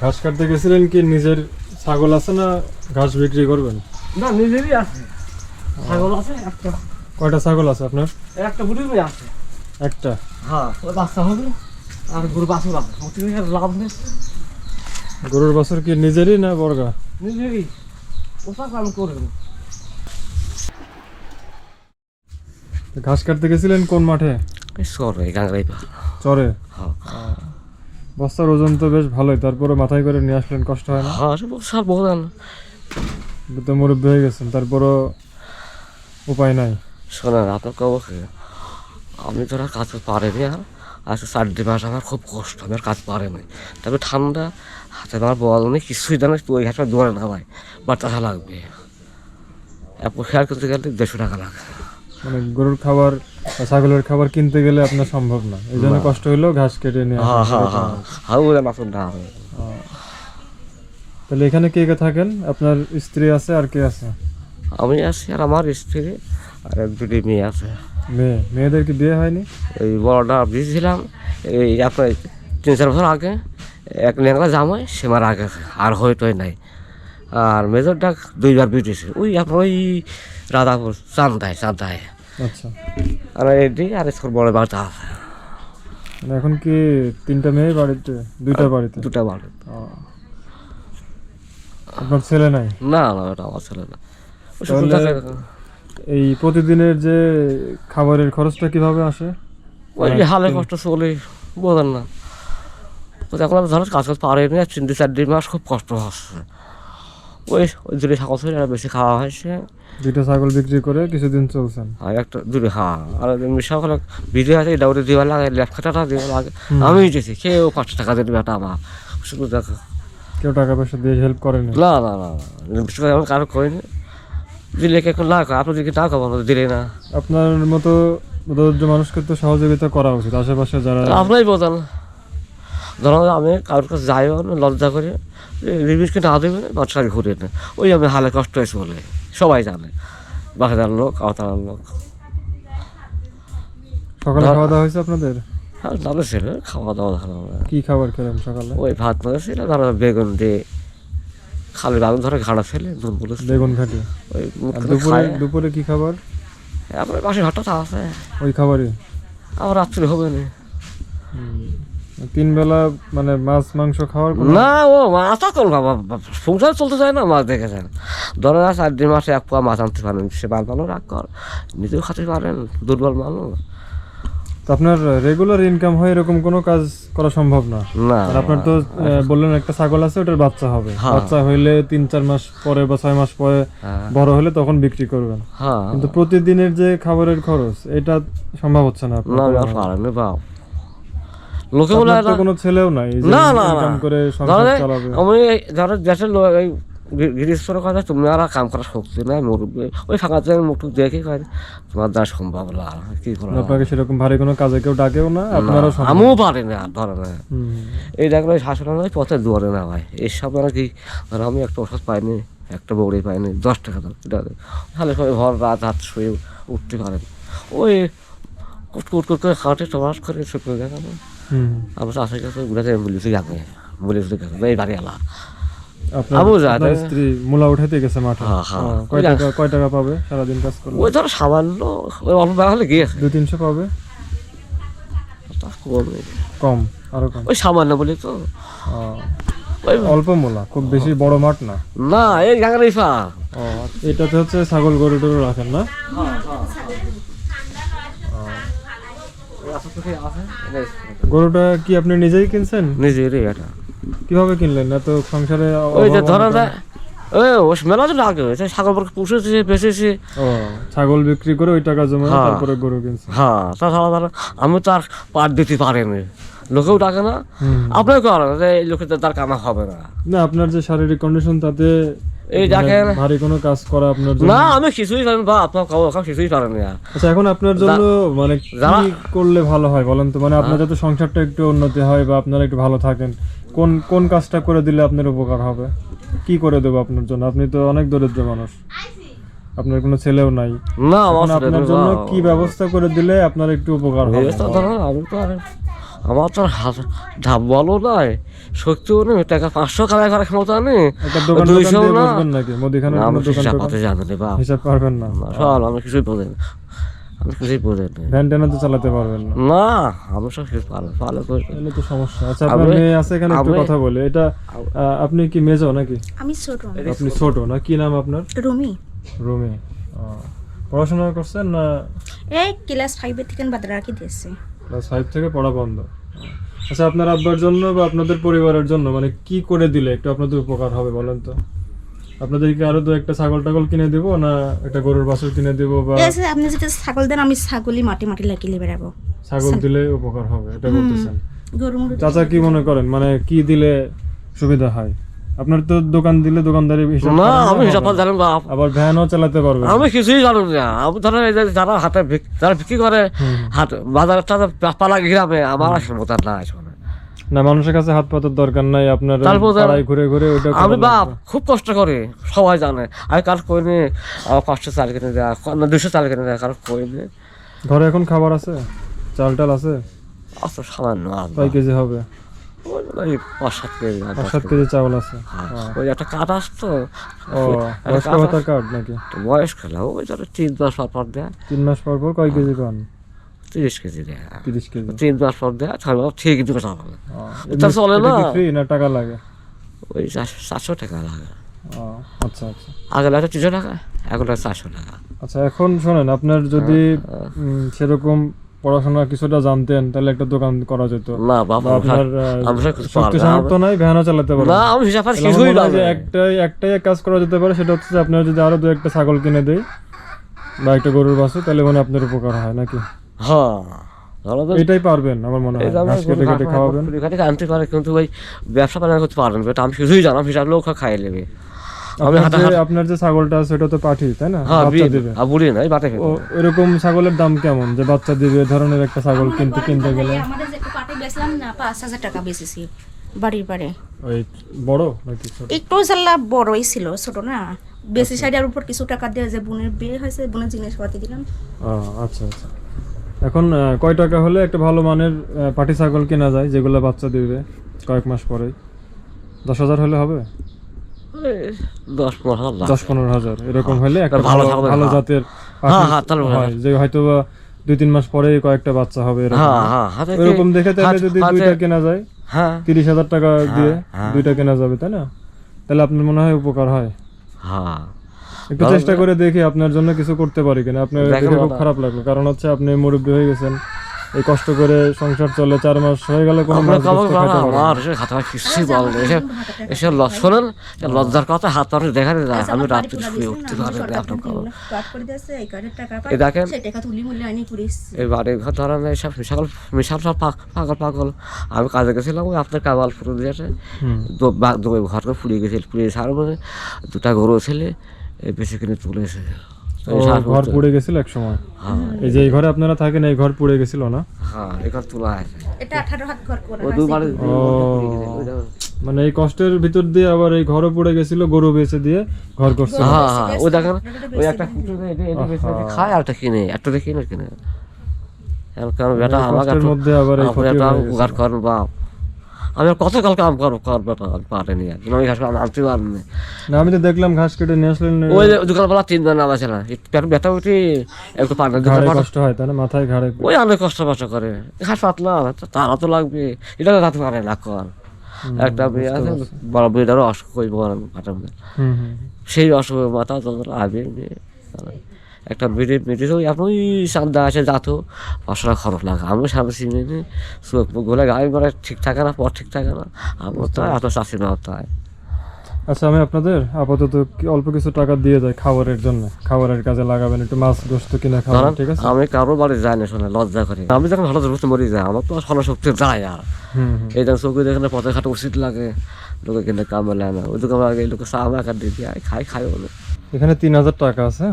ঘাস কাটতে গেছিলেন কি নিজের ছাগল আছে না ঘাস বিক্রি করবেন? না নিজেরই আছে। ছাগল আছে একটা। কয়টা ছাগল আছে আপনার? একটা বুড়ি মেয়ে আছে। একটা। হ্যাঁ ওই বাচ্চা হবে আর গরু বাছুর আছে। প্রতিদিন আর লাভ নেই। গরুর বছর কি নিজেরই না বর্গা নিজেরই। ওটা কাম করে। ঘাস কাটতে গেছিলেন কোন মাঠে? সরে গাঙ্গাইপা চরে? হ্যাঁ। বস্তার ওজন তো বেশ ভালোই তারপরে মাথায় করে নিয়ে আসলেন কষ্ট হয় না? হ্যাঁ সে সব বলেন তো মুরব্বী হয়ে গেছেন তারপরও উপায় নাই। শোনেন আপনার কব আমি তো কাজ পারিনি আর আজকে চারটে মাস আমার খুব কষ্ট আমি আর কাজ পারিনি তবে ঠান্ডা হাতে আমার বল নেই কিছুই জানে ওই হাতে দৌড়ে না ভাই বাচ্চা লাগবে। এক খেয়াল করতে গেলে দেড়শো টাকা লাগে। মানে গরুর খাবার ছাগলের খাবার কিনতে গেলে আপনার সম্ভব না। এই জন্য কষ্ট হলেও ঘাস কেটে নিয়ে হ্যাঁ হ্যাঁ হ্যাঁ। তাহলে এখানে কে কে থাকেন? আপনার স্ত্রী আছে আর কে আছে? আমি আছি আর আমার স্ত্রী আর এক দুটি মেয়ে আছে। মেয়ে? মেয়েদের কি বিয়ে হয়নি? এই বড়টা দিয়েছিলাম এই আপনার তিন চার বছর আগে এক লেঙ্গা জামাই সে মার আগে আর হয়তোই নাই। আর মেজরটা দুইবার বিটেছে ওই আপনার ওই রাধাপুর চান্দায় চান্দায়। আচ্ছা। আর এটি আর স্কুল বড় বাড়িতে আছে। মানে এখন কি তিনটা মেয়ে বাড়িতে? দুইটা বাড়িতে? দুটা বাড়ি ও। আপনার ছেলে নাই? না না ওটা আমার ছেলে না। এই প্রতিদিনের যে খাবারের খরচটা কীভাবে আসে? ওই যে হালে কষ্ট চলে বোঝেন না। এখন আমি ধরো কাজ করতে পারিনি আর তিন চার দিন মাস খুব কষ্ট হচ্ছে। ওই দুটো ছাগল ছিল আর বেশি খাওয়া হয়েছে দুইটা ছাগল বিক্রি করে কিছুদিন চলছেন। আর একটা দুটো হ্যাঁ আর মিশা হলে ভিডিও আছে এটা ওটা দেওয়া লাগে লেফট খাটাটা দেওয়া লাগে। আমি দিয়েছি কেউ পাঁচশো টাকা দিয়ে বেটা আমার। শুধু দেখো। কেউ টাকা পয়সা দিয়ে হেল্প করেনি। না না না না। বিশেষ করে আমি কারও করিনি। দিলে কে না আপনার দিকে টাকা পাবো দিলে না। আপনার মতো মানুষকে তো সহযোগিতা করা উচিত আশেপাশে যারা আপনারই বোঝান ধরো আমি কারোর কাছে যাইও না লজ্জা করে রিভিউসকে না দেবে না ঘুরে না। ওই আমি হালে কষ্ট হয়েছে বলে সবাই জানে। বাকিদার লোক আওতার লোক। সকালে খাওয়া দাওয়া হয়েছে আপনাদের? আর ভালো ছিল খাওয়া দাওয়া ভালো কি খাবার খেলেন সকালে? ওই ভাত মাছেছিল ধরো বেগুন দিয়ে খালি বাগুন ধরে ঘাড়া ফেলে নুন বলে বেগুন ঘাটি ওই দুপুরে দুপুরে কি খাবার? আমার ঘরটা তো আছে। ওই খাবারই? আমার রাত্রি হবে না। তিন বেলা মানে মাছ মাংস খাওয়ার না ও মাথা কোন সংসার চলতে যায় না মাছ দেখেছেন ধরে না চার দিন মাসে এক পোয়া মাছ আনতে পারেন সে মাছ মানুষ রাগ কর নিজেও খাতে পারেন দুর্বল মানুষ। তো আপনার রেগুলার ইনকাম হয় এরকম কোনো কাজ করা সম্ভব না? না। আর আপনার তো বললেন একটা ছাগল আছে ওটার বাচ্চা হবে। হ্যাঁ। বাচ্চা হইলে তিন চার মাস পরে বা ছয় মাস পরে হ্যাঁ, বড় হলে তখন বিক্রি করবেন। হ্যাঁ। কিন্তু প্রতিদিনের যে খাবারের খরচ এটা সম্ভব হচ্ছে না আপনার না আমি আর কোনো- পারেন বাপ লোকে বলে কোনো ছেলেও নাই না, না। করে সংসার চালাবে। আমি ধরো দেশের লোক এই কথা তুমি আর কাম করার শক্তি নাই মুরব্বী। ওই ফাঁকা জায়গায় মুখ দেখে কয় তোমার দ্বারা সম্ভব না কি আপনাকে সেরকম ভারী কোনো কাজে কেউ ডাকেও না আপনারও আমিও পারি না ধরে না। এই দেখল শাসন নয় পথে দুয়ারে না ভাই। এইসব আর কি ধরো আমি একটা ওষুধ পাইনি একটা বৌড়ি পাইনি দশ টাকা দাম এটা তাহলে সবাই ভর রাত হাত শুয়ে উঠতে পারেন ওই করে খাওয়াতে টমাস করে শুকনো দেখা হুম। আমার চাষের কাছে ঘুরে এই বাড়ি আপনার না? স্ত্রী মূলা উঠাইতে গেছে মাঠে কয় টাকা কয় টাকা পাবে সারাদিন কাজ করলে। ওই ধর সামান্য ওই অল্প বেলা হলে গিয়েছে দুই তিনশো পাবে। কম। আরও কম। ওই সামান্য বলি তো। অল্প মূলা খুব বেশি বড় মাঠ না। না এই গাঙ্গারি ফা ও এটাতে হচ্ছে ছাগল গরু টরু রাখেন না গরুটা কি আপনি নিজেই কিনছেন? এটা। কীভাবে কিনলেন? না তো সংসারে ওই যে ধরা যায় ওই ওস মেলা তো লাগে ছাগল পুষেছে বেঁচেছে। ও ছাগল বিক্রি করে ওই টাকা জমা হ্যাঁ। তারপরে গরু কিনছে হ্যাঁ তাছাড়া ধরো আমি তো আর পার দিতে পারিনি। লোকেও ডাকে না। আপনার করেন যে এই লোকের তার কামা হবে না। না আপনার যে শারীরিক কন্ডিশন তাতে এই মানে দেখেন ভারী কোনো কাজ করা আপনার জন্য না আমি কিছুই পারেন বা আপনার কাউ কাউ কিছুই পারেন না। আচ্ছা এখন আপনার জন্য মানে কি করলে ভালো হয় বলেন তো? মানে। আপনার যাতে সংসারটা একটু উন্নতি হয় বা আপনারা একটু ভালো থাকেন কোন কোন কাজটা করে দিলে আপনার উপকার হবে? কি করে দেবো আপনার জন্য? আপনি তো অনেক দরিদ্র মানুষ। আপনার কোনো ছেলেও নাই। না আপনার জন্য কি ব্যবস্থা করে দিলে আপনার একটু উপকার হবে? আমি তো আমার তো ধাপ বলো নাই। সত্যিও নেই টাকা পাঁচশো কামাই করার ক্ষমতা নেই। দুইশো না। আমি হিসাব টোকান জানি না বাপ। হিসাব পারবেন না? সব আমি কিছুই বোঝেন না। আমি কিছুই বোঝেন ভ্যান ট্যানও তো চালাতে পারবেন না। না আমি সব কিছু পালো পালো করে তাহলে তো সমস্যা। আচ্ছা আপনার মেয়ে আছে এখানে একটু কথা বলে। এটা আপনি কি মেজো নাকি? আমি ছোট। আপনি ছোট। না? কি নাম আপনার? রুমি। রুমি। পড়াশোনা করছেন না? এই ক্লাস ফাইভের থেকে বাদ রাখি দিয়েছে। ক্লাস ফাইভ থেকে পড়া বন্ধ। আচ্ছা আপনার আব্বার জন্য বা আপনাদের পরিবারের জন্য মানে কি করে দিলে একটু আপনাদের উপকার হবে বলেন তো? আপনাদেরকে আরও দু একটা ছাগল টাগল কিনে দিব না একটা গরুর বাছুর কিনে দিব বা আপনি যদি ছাগল দেন আমি ছাগলই মাটি মাটি লাগিয়ে বেড়াবো। ছাগল দিলে উপকার হবে এটা বলতেছেন। গরু চাচা কি মনে করেন? মানে কি দিলে সুবিধা হয়? আপনার তো দোকান দিলে দোকানদারি না আমি হিসাব না। জানেন বাপ আবার ভ্যানও চালাতে পারবেন। আমি কিছুই জানি না। আমি ধরেন এই যে যারা হাতে যারা বিক্রি করে হাট বাজারের টাজার পালা গ্রামে আমার ক্ষমতা নাই শোনে না মানুষের কাছে হাত পাতার দরকার নাই আপনার পাড়ায় ঘুরে ঘুরে ওইটা আমি বাপ খুব কষ্ট করি সবাই জানে। আমি কার কই নি আমার পাঁচশো চাল কিনে দেয়া না দুশো চাল কিনে দেয়া কারও কই নি ঘরে এখন খাবার আছে? চাল টাল আছে? অত সামান্য না। কয় কেজি হবে? ওই ওই পাঁচ সাত কেজি পাঁচ সাত কেজি। কেজি চাউল আছে। হ্যাঁ, ওই একটা কাঠ আসতো বয়স্ক ভাতার কার্ড নাকি? বয়স খেলা ওই ধরো তিন মাস পর পর দেয়। তিন মাস পর পর কয় কেজি পান তিরিশ কেজি দেয়। তিরিশ কেজি। তিন মাস পর দেয় ছয় মাস ঠিক চলে না। ফ্রি না টাকা লাগে? ওই চারশো টাকা লাগে। ও আচ্ছা আচ্ছা। আগে লাগে তিনশো টাকা এখন চারশো টাকা। আচ্ছা এখন শোনেন আপনার যদি সেরকম পড়াশোনা কিছুটা জানতেন তাহলে একটা দোকান করা যেত না বাবা আপনার শক্তি সামর্থ্য নাই ভ্যানও চালাতে পারবেন না আমি কিছুই মনে হয় না একটাই একটাই কাজ করা যেতে পারে সেটা হচ্ছে আপনার যদি আরও দু একটা ছাগল কিনে দেয় বা একটা গরুর বাছুর তাহলে মানে আপনার উপকার হয় নাকি হ্যাঁ এটাই পারবেন আমার মনে হয় কেটে কেটে খাওয়াবেন আনতে পারে কিন্তু ওই ব্যবসা করতে পারেন বেটা আমি কিছুই জানাম হিসাব লোক খাইয়ে নেবে আমি আপনার যে- হাঁটা আপনার যে ছাগলটা আছে ওটা তো পাঠি তাই না? হ্যাঁ বাচ্চা দিবে। আর বুড়ি নাই বাটে ও এরকম ছাগলের দাম কেমন? যে বাচ্চা দিবে ধরনের একটা ছাগল কিনতে কিনতে গেলে? আমাদের যে পাটি বেচলাম না পাঁচ হাজার টাকা বেচেছি বাড়ির পারে ওই বড় নাকি ছোট? একটু বড়ই ছিল ছোট না। বেশি সাইডের উপর কিছু টাকা দিয়ে যে বোনের বিয়ে হয়েছে বোনের জিনিসপাতি দিলাম। ও, আচ্ছা আচ্ছা। এখন কয় টাকা হলে একটা ভালো মানের পাটি ছাগল কেনা যায় যেগুলো বাচ্চা দিবে কয়েক মাস পরেই? দশ হাজার হলে হবে? দশ পনেরো হাজার। দশ পনেরো হাজার এরকম হলে একটা ভালো হ্যাঁ। জাতের হ্যাঁ, হ্যাঁ। হয়। যে হয়তো দুই তিন মাস পরে কয়েকটা বাচ্চা হবে এরকম। হ্যাঁ হ্যাঁ দেখে তাহলে যদি দুইটা কেনা যায় হ্যাঁ। তিরিশ হাজার টাকা দিয়ে হ্যাঁ। দুইটা কেনা যাবে তাই না? তাহলে আপনার মনে হয় উপকার হয়। হ্যাঁ। একটু চেষ্টা করে দেখি আপনার জন্য কিছু করতে পারি কিনা। আপনার দেখে খুব খারাপ লাগল কারণ হচ্ছে আপনি মুরব্বী হয়ে গেছেন। এই কষ্ট করে সংসার চলে চার মাস হয়ে গেল কোনো আমরা কামাই বাবা কিছুই বল এসে এসে ল- শোনেন? লজ্জার কথা হাত পারে দেখা যায় আচ্ছা, আমি রাত্রে শুয়ে উঠতে পারি না আপনার দিয়েছে এই দেখেন। এই বাড়ির ঘর ধরেন এইসব মিশাল মিশাল সব পাক- পাগল পাগল। আমি কাজে গেছিলাম ওই আপনার কাবাল ফুটো দিয়েছে হুম। ঘর করে পুড়িয়ে গেছিল পুড়িয়ে সার মানে দুটা গরু ছেলে এই বেশি কিনে তুলেছে ঘর পুড়ে গেছিল এক সময় এই যে এই ঘরে আপনারা থাকেন এই ঘর পুড়ে গেছিল না? হ্যাঁ তোলা আছে। এটা হাত ঘর করা ও মানে এই কষ্টের ভিতর দিয়ে আবার এই ঘরও পুড়ে গেছিল গরু বেচে দিয়ে ঘর করছে। হ্যাঁ হ্যাঁ ওই দেখেন ওই একটা কুকুর এটা এটা বেশি বেশি খায় আর একটা কিনে একটা কিনে কিনে। কারণ বেটা আমার মধ্যে আবার এই হয়ে। উগার করেন বাপ। আমি কত কাল কাম করব কর বেটা আমি পারেনি আর আমি ঘাস আনতে পারিনি না। আমি তো দেখলাম ঘাস কেটে নিয়ে আসলেন ওই দোকানবেলা তিন বার নামাছে না পেট ব্যথা উঠি একটু পানি দিতে কষ্ট হয় না মাথায় ঘাড়ে ওই অনেক কষ্ট কষ্ট করে। ঘাস পাতলা তারা তো লাগবে। এটা তো রাখতে পারে না কর। একটা মেয়ে আছে বড় মেয়েটারও অসুখ হুম হুম সেই অসুখ মাথা যন্ত্রণা আবে নিয়ে একটা বেডে বেডে ওই আপনি সান্দা আছে যাতো। পাঁচশো টাকা খরচ লাগে আমি সামনে চিনি নি চোখ গোলে গায়ে মানে ঠিক থাকে না পর ঠিক থাকে না আমার তো এত চাষি না তাই। আচ্ছা আমি আপনাদের আপাতত অল্প কিছু টাকা দিয়ে যাই খাবারের জন্য খাবারের কাজে লাগাবেন একটু মাছ গোস্ত কিনে খাবেন ঠিক আছে? আমি কারও বাড়ি যাই না শোনা লজ্জা করে। আমি যখন ভালো বুঝতে মরি যাই আমার তো সরল শক্তি যায় আর। এই দেখেন চৌকি দেখেন পথে ঘাটে উচিত লাগে লোকে কিন্তু কাম মেলায় না ওই দোকান লাগে লোকে চা দেয়, খাই খাই বলে এখানে তিন হাজার টাকা আছে?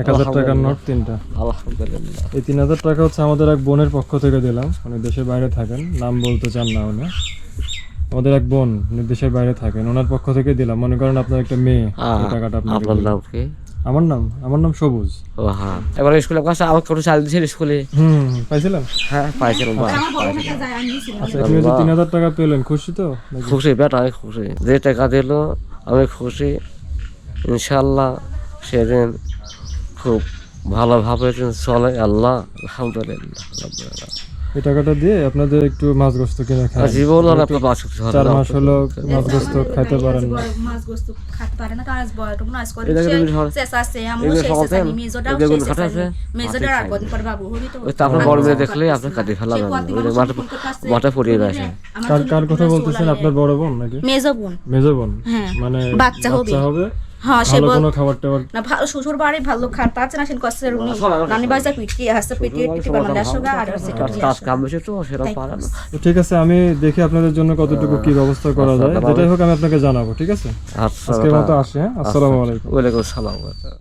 এক হাজার টাকার নোট তিনটা। আলহামদুলিল্লাহ। এই তিন হাজার টাকা হচ্ছে আমাদের এক বোনের পক্ষ থেকে দিলাম উনি দেশের বাইরে থাকেন নাম বলতে চান না উনি। আমাদের এক বোন উনি দেশের বাইরে থাকেন ওনার পক্ষ থেকে দিলাম। মনে করেন আপনার একটা মেয়ে এই টাকাটা আপনাকে আপনার নাম কি? আমার নাম আমার নাম সবুজ। ও হ্যাঁ এবার স্কুলে কাছে কোনো চাল দিয়েছিল স্কুলে? হুম পাইছিলাম? হ্যাঁ পাইছিলাম আচ্ছা আপনি যে তিন হাজার টাকা পেলেন খুশি তো? খুশি বেটা খুশি। যে টাকা দিল আমি খুশি। ইনশাল্লাহ সেদিন খুব ভালোভাবে চলে আল্লাহ আলহামদুলিল্লাহ এই টাকাটা দিয়ে আপনাদের একটু মাছ গোস্ত কিনে খান। জীবন আর আপনার পাঁচ কিছু চার মাস হলো মাছ গোস্ত খাইতে পারেন না। বড় মাছ গোস্ত খেতে পারে না বড় টুকু করে। শেষ আছে আমি শেষ আছে যেগুলো শেষ আছে? মেজোটার আর কদিন পর বাবু হবি তো। ওই তারপর বড় মেয়ে দেখলে ফেলা যাবে ওই মাঠে পড়িয়ে আসে। কার কার কথা বলতেছেন আপনার বড় বোন নাকি? মেজো বোন। মেজো বোন? হ্যাঁ। মানে বাচ্চা হবে। হবে হ্যাঁ সে বল কোনো খাবার টাবার না ভালো শ্বশুর বাড়ি ভালো খাট পাচ্ছে না সে কষ্ট উনি নানি বাড়ি পিটি আসতে পিটি পিটি বানালে আসো আর সেটা কাজ- কাজ কাম বেশি তো সেরকম পারে না। ঠিক আছে আমি দেখি আপনাদের জন্য কতটুকু কি ব্যবস্থা করা যায়। যেটাই হোক আমি আপনাকে জানাব ঠিক আছে? আচ্ছা আজকের মতো আসি হ্যাঁ? আসসালামু আলাইকুম। আসসালাম।